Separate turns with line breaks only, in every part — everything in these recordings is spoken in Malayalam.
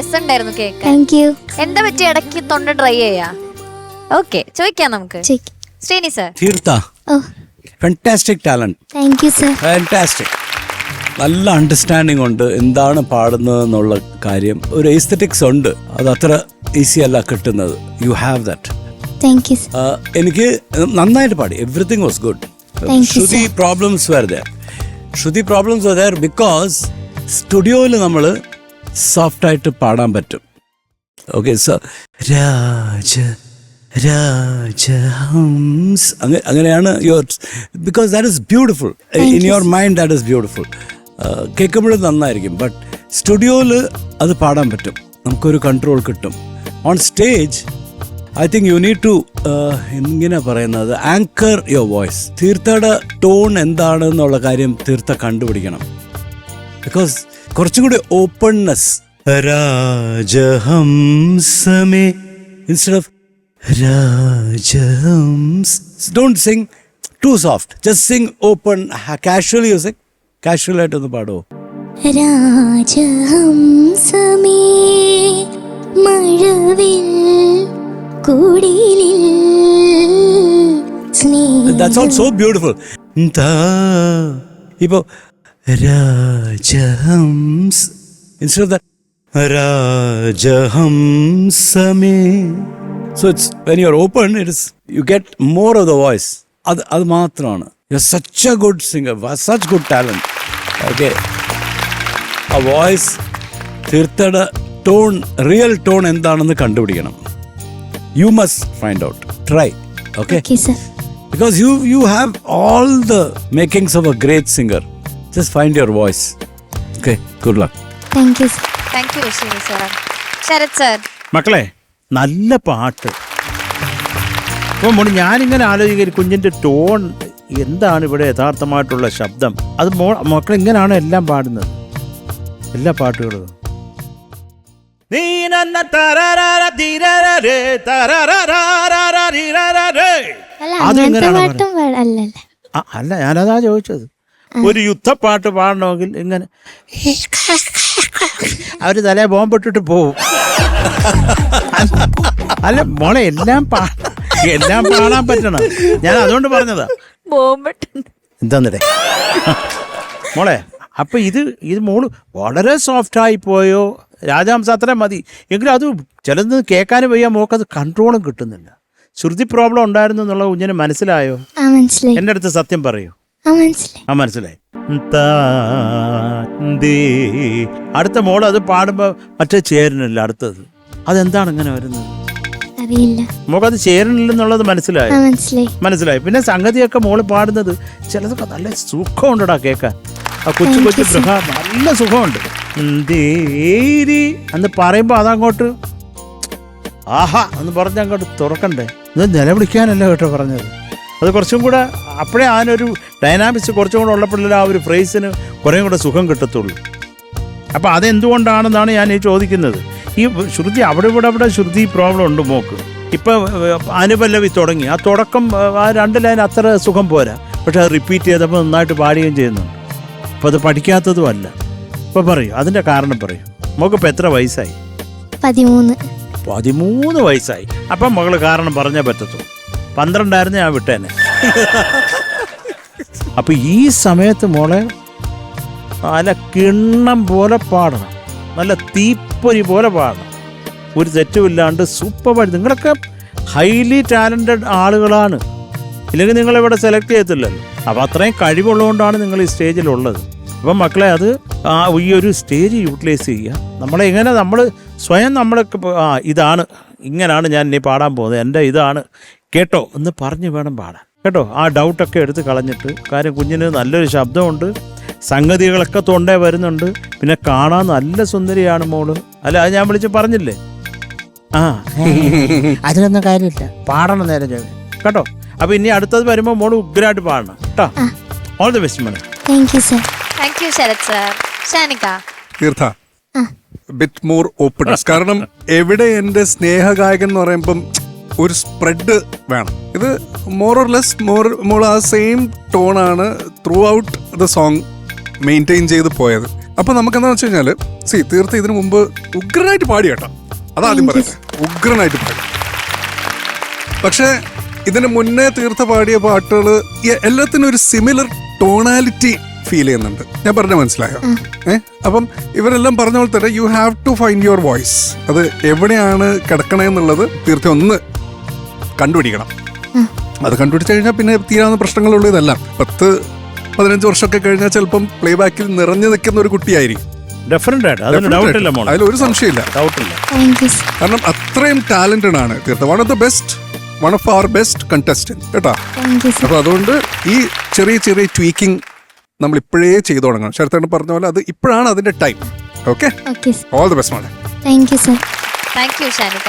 രസമുണ്ടായിരുന്നു കേക്ക്.
താങ്ക് യു
എന്താ പറ്റി? ഇടയ്ക്ക് തൊണ്ട ട്രൈ ചെയ്യാ? ഓക്കെ ചോദിക്കാം നമുക്ക്. ശ്രീനി സർ
തീർത്ത.
ഓ.
Fantastic talent
thank you sir
fantastic നല്ല അണ്ടർസ്റ്റാൻഡിംഗ് ഉണ്ട് എന്താണ് പാടുന്നത് എന്നുള്ള കാര്യം. ഒരു എസ്തറ്റിക്സ് ഉണ്ട്. അത് അത്ര ഈസി അല്ല കിട്ടുന്നത്. You have that
thank you sir
എനിക്ക് നന്നായിട്ട് പാടി. Everything was good
Thank you,
shruti problems were there shruti problems were there because സ്റ്റുഡിയോയിൽ നമ്മൾ സോഫ്റ്റ് ആയിട്ട് പാടാൻ പറ്റും. ഓക്കെ സോ രാജ രാജഹംസ് അങ്ങനെ അങ്ങനെയാണ് your because that is beautiful in your mind that is beautiful കേൾക്കുമ്പോഴും നന്നായിരിക്കും ബട്ട് സ്റ്റുഡിയോയിൽ അത് പാടാൻ പറ്റും. നമുക്കൊരു കൺട്രോൾ കിട്ടും. On stage I think you need to എങ്ങനെ പറയുന്നത് ആങ്കർ യുവർ വോയിസ് തീർത്ഥയുടെ ടോൺ എന്താണ് എന്നുള്ള കാര്യം തീർത്ഥ കണ്ടുപിടിക്കണം. ബിക്കോസ് കുറച്ചും കൂടി ഓപ്പൺനെസ് രാജഹംസമേ. Instead of രാജഹംസ്. Don't sing too soft just sing open casually use casual ആയിട്ടൊന്ന് പാടുമോ
രാജഹംസമേ. മഴവിൽ കുടിലിൽ
all so beautiful. ബ്യൂട്ടിഫുൾ ഇപ്പോ രാജഹംസ് instead of that രാജഹംസമേ. So it's when you are open it is you get more of the voice അത് അത് മാത്രമാണ്. Such a good singer such good talent okay ആ വോയിസ് തീർത്ഥട ടോൺ റിയൽ ടോൺ എന്താണെന്ന് കണ്ടുപിടിക്കണം. You must find out try okay
because you
you have all the makings of a great a great find your find okay good luck good luck.
Thank you
thank you Sreeni sir Sarath sir
മക്കളെ നല്ല പാട്ട്. അപ്പോൾ മോൾ ഞാനിങ്ങനെ ആലോചിക്കുക കുഞ്ഞിന്റെ ടോൺ എന്താണ് ഇവിടെ യഥാർത്ഥമായിട്ടുള്ള ശബ്ദം? അത് മോ മക്കൾ ഇങ്ങനെയാണ് എല്ലാം പാടുന്നത്. എല്ലാ പാട്ടുകളും. നീ നന്ന തരരര തിരരരെ തരരരാരാരാ തിരരരെ.
അല്ല
അത്
അങ്ങനത്തെ
എങ്ങനെയാണ്
പാട്ടും അല്ലല്ല.
ആ, അല്ല ഞാനതാ ചോദിച്ചത്. ഒരു യുദ്ധപ്പാട്ട് പാടണമെങ്കിൽ ഇങ്ങനെ അവർ തലേ ബോംബിട്ടിട്ട് പോവും. അല്ല മോളെ എല്ലാം പാ എല്ലാം പാടാൻ പറ്റണം. ഞാൻ അതുകൊണ്ട് പറഞ്ഞതാ. എന്താന്നിടേ? മോളെ അപ്പൊ ഇത് ഇത് മോൾ വളരെ സോഫ്റ്റ് ആയി പോയോ? രാജാംസ അത്ര മതി. എങ്കിലും അത് ചിലത് കേൾക്കാനും വയ്യ അത് കൺട്രോളും കിട്ടുന്നില്ല. ശ്രുതി പ്രോബ്ലം ഉണ്ടായിരുന്നു എന്നുള്ള കുഞ്ഞിന് മനസ്സിലായോ?
ആ മനസ്സിലായി.
എന്റെ അടുത്ത് സത്യം പറയൂ.
ആ മനസ്സിലായി.
അടുത്ത മോൾ അത് പാടുമ്പോ മറ്റേ ചേരണില്ല അടുത്തത്? അതെന്താണ് അങ്ങനെ വരുന്നത്?
അറിയില്ല.
മോക്കത് ചേരണില്ലെന്നുള്ളത് മനസ്സിലായി.
മനസ്സിലായി.
പിന്നെ സംഗതിയൊക്കെ മോൾ പാടുന്നത് ചിലതൊക്കെ നല്ല സുഖമുണ്ടടാ കേക്കാൻ. ആ കൊച്ചു കൊച്ചു ബൃഹ നല്ല സുഖമുണ്ട്. എന്ന് പറയുമ്പോ അതങ്ങോട്ട് ആഹാ എന്ന് പറഞ്ഞ് അങ്ങോട്ട് തുറക്കണ്ടേ? ഇത് നിലവിളിക്കാനല്ല കേട്ടോ പറഞ്ഞത്. അത് കുറച്ചും കൂടെ അപ്പോഴേ അതിനൊരു ഡൈനാമിക്സ് കുറച്ചും കൂടെ ഉള്ളപ്പോഴല്ലേ ആ ഒരു ഫ്രേസിന് കുറേ കൂടെ സുഖം കിട്ടത്തുള്ളൂ. അപ്പോൾ അതെന്തുകൊണ്ടാണെന്നാണ് ഞാൻ ഈ ചോദിക്കുന്നത്. ഈ ശ്രുതി അവിടെ ഇവിടെ അവിടെ ശ്രുതി പ്രോബ്ലം ഉണ്ട് മോക്ക്. ഇപ്പം അനുപല്ലവി തുടങ്ങി. ആ തുടക്കം ആ രണ്ട് ലൈൻ അത്ര സുഖം പോരാ. പക്ഷെ അത് റിപ്പീറ്റ് ചെയ്തപ്പോൾ നന്നായിട്ട് പാടുകയും ചെയ്യുന്നുണ്ട്. അപ്പോൾ അത് പഠിക്കാത്തതും അല്ല. ഇപ്പോൾ പറയൂ. അതിന്റെ കാരണം പറയൂ. മോക്കിപ്പോൾ എത്ര വയസ്സായി?
പതിമൂന്ന്.
പതിമൂന്ന് വയസ്സായി. അപ്പം മകൾ കാരണം പറഞ്ഞേ പറ്റത്തുള്ളൂ. പന്ത്രണ്ടായിരുന്നു ഞാൻ വിട്ടേനെ. അപ്പൊ ഈ സമയത്ത് മോളെ നല്ല കിണ്ണം പോലെ പാടണം. നല്ല തീപ്പൊരി പോലെ പാടണം. ഒരു തെറ്റുമില്ലാണ്ട് സൂപ്പർ പാടി നിങ്ങളൊക്കെ ഹൈലി ടാലന്റഡ് ആളുകളാണ്. ഇല്ലെങ്കിൽ നിങ്ങളിവിടെ സെലക്ട് ചെയ്യത്തില്ലല്ലോ. അപ്പം അത്രയും കഴിവുള്ളതുകൊണ്ടാണ് നിങ്ങൾ ഈ സ്റ്റേജിലുള്ളത് അപ്പം മക്കളെ അത് ആ ഈ ഒരു സ്റ്റേജ് യൂട്ടിലൈസ് ചെയ്യുക. നമ്മളെ എങ്ങനെ നമ്മൾ സ്വയം നമ്മളൊക്കെ ആ ഇതാണ്. ഇങ്ങനെയാണ് ഞാൻ ഇനി പാടാൻ പോകുന്നത്. എന്റെ ഇതാണ് കേട്ടോ എന്ന് പറഞ്ഞ് വേണം പാടാൻ. കേട്ടോ ആ ഡൗട്ടൊക്കെ എടുത്ത് കളഞ്ഞിട്ട് കാര്യം കുഞ്ഞിന് നല്ലൊരു ശബ്ദമുണ്ട് സംഗതികളൊക്കെ തൊണ്ടേ വരുന്നുണ്ട് പിന്നെ കാണാൻ നല്ല സുന്ദരിയാണ് മോൾ. അല്ല അത് ഞാൻ വിളിച്ച് പറഞ്ഞില്ലേ? ആ. അതിനൊന്നും കാര്യമില്ല. പാടണം നേരം കേട്ടോ അപ്പൊ ഇനി അടുത്തത് വരുമ്പോൾ മോൾ ഉഗ്രായിട്ട് പാടണം. കേട്ടോ. ഓൾ ദി ബെസ്റ്റ് മോളെ
thank you sir
thank you Sarath sir Shanikka
Theertha. Bit more open കാരണം എവിടെ എന്റെ സ്നേഹഗായകൻ എന്ന് പറയുമ്പം ഒരു സ്പ്രെഡ് വേണം. ഇത് മോർ ഓർ ലെസ് മോർ മോൾ ആ സെയിം ടോണാണ് throughout the song maintain ചെയ്ത് പോയത്. അപ്പോൾ നമുക്ക് എന്താണെന്ന് വെച്ച് കഴിഞ്ഞാൽ സി തീർത്ത് ഇതിനു മുമ്പ് ഉഗ്രനായിട്ട് പാടി കേട്ടോ അതാദ്യം
പറയാം
പറയട്ടെ ഉഗ്രനായിട്ട് പാടി. പക്ഷേ ഇതിന് മുന്നേ തീർത്ത പാടിയ പാട്ടുകൾ എല്ലാത്തിനും ഒരു സിമിലർ ടോണാലിറ്റി ഫീൽ ചെയ്യുന്നുണ്ട്. ഞാൻ പറഞ്ഞ മനസ്സിലായോ? ഏഹ് അപ്പം ഇവരെല്ലാം പറഞ്ഞ പോലെ തന്നെ you have to find your voice അത് എവിടെയാണ് കിടക്കണേന്നുള്ളത് തീർച്ചയായും ഒന്ന് കണ്ടുപിടിക്കണം. അത് കണ്ടുപിടിച്ച് കഴിഞ്ഞാൽ പിന്നെ തീരാവുന്ന പ്രശ്നങ്ങളുള്ളൂ ഇതെല്ലാം. പത്ത് പതിനഞ്ച് വർഷമൊക്കെ കഴിഞ്ഞാൽ ചിലപ്പം പ്ലേ ബാക്കിൽ നിറഞ്ഞു നിൽക്കുന്ന ഒരു കുട്ടിയായിരിക്കും. അതിലൊരു സംശയമില്ല. കാരണം അത്രയും ടാലന്റഡ് ആണ് Theertha one of the best one of our best contestant കേട്ടോ? അപ്പൊ അതുകൊണ്ട് ഈ ചെറിയ ചെറിയ ട്വീക്കിംഗ് നമ്മൾ ഇപ്പോഴേ ചെയ്തു തുടങ്ങണം. ശരത്തേണ് പറഞ്ഞ പോലെ അത് ഇപ്പോഴാണ് അതിന്റെ time okay
okay sir
all the best madam
thank you sir
thank you Shanika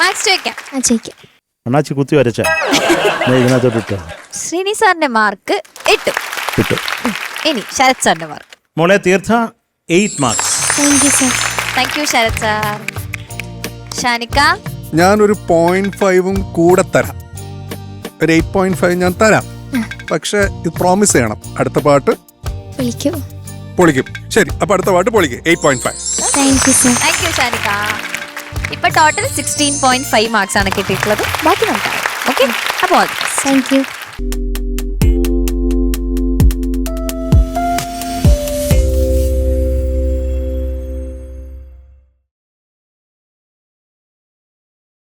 marks ചോദിക്കാം.
ആ ചോദിക്കാം.
അണ്ണാച്ചി കുത്തി വരച്ച ഇതിനകത്തോട്ട് ഇട്ടോ
ശ്രീനി സാറിന്റെ മാർക്ക് എട്ട്.
ഇട്ടു
ഇനി ശരത് സാറിന്റെ മാർക്ക്
മോളെ Theertha eight marks
thank you sir
thank you Sarath sir Shanika?
ഞാനൊരു പോയിന്റ് ഫൈവും കൂടെ തരാം. ഒരു എയ്റ്റ് പോയിന്റ് ഫൈവ് ഞാൻ തരാം. പക്ഷെ ഇത് പ്രോമിസ് ചെയ്യണം. അടുത്ത പാട്ട്
വിളിക്കൂ.
പൊളിക്കും. ശരി അപ്പൊ അടുത്ത പാട്ട് പൊളിക്കും. Eight point five
thank you sir
thank you Shanika. ഇപ്പൊ total sixteen point five marks ആണ് കിട്ടിയിട്ടുള്ളത്. ബാക്കി നോക്കാം. ഓക്കെ അപ്പോൾ
താങ്ക് യു